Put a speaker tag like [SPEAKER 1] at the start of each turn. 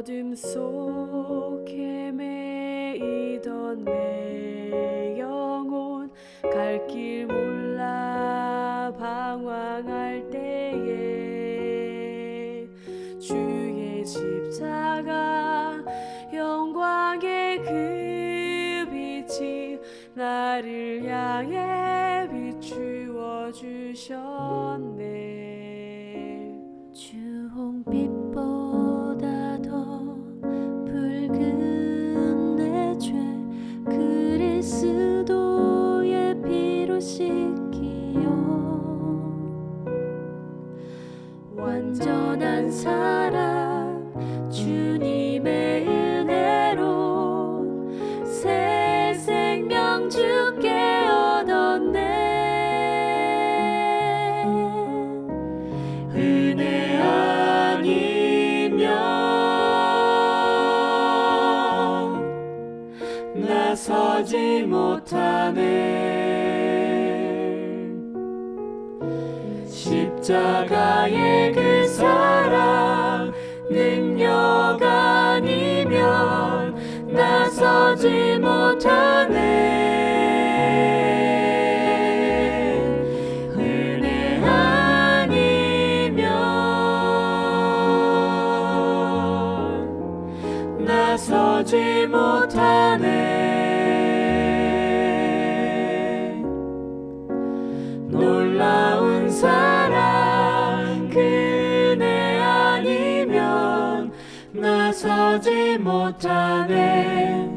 [SPEAKER 1] 어둠 속 헤매이던 내 영혼 갈 길 몰라 방황할 때에 주의 십자가 영광의 그 빛이 나를 향해 비추어 주셨네
[SPEAKER 2] 완전한 사랑 주님의 은혜로 새 생명 주께 얻었네. 은혜 아니면 나서지 못하네. 십자가의 그 나서지 못하네. 은혜 아니면 나서지 못하네. 놀라운 사랑 그네 아니면 나서지 못하네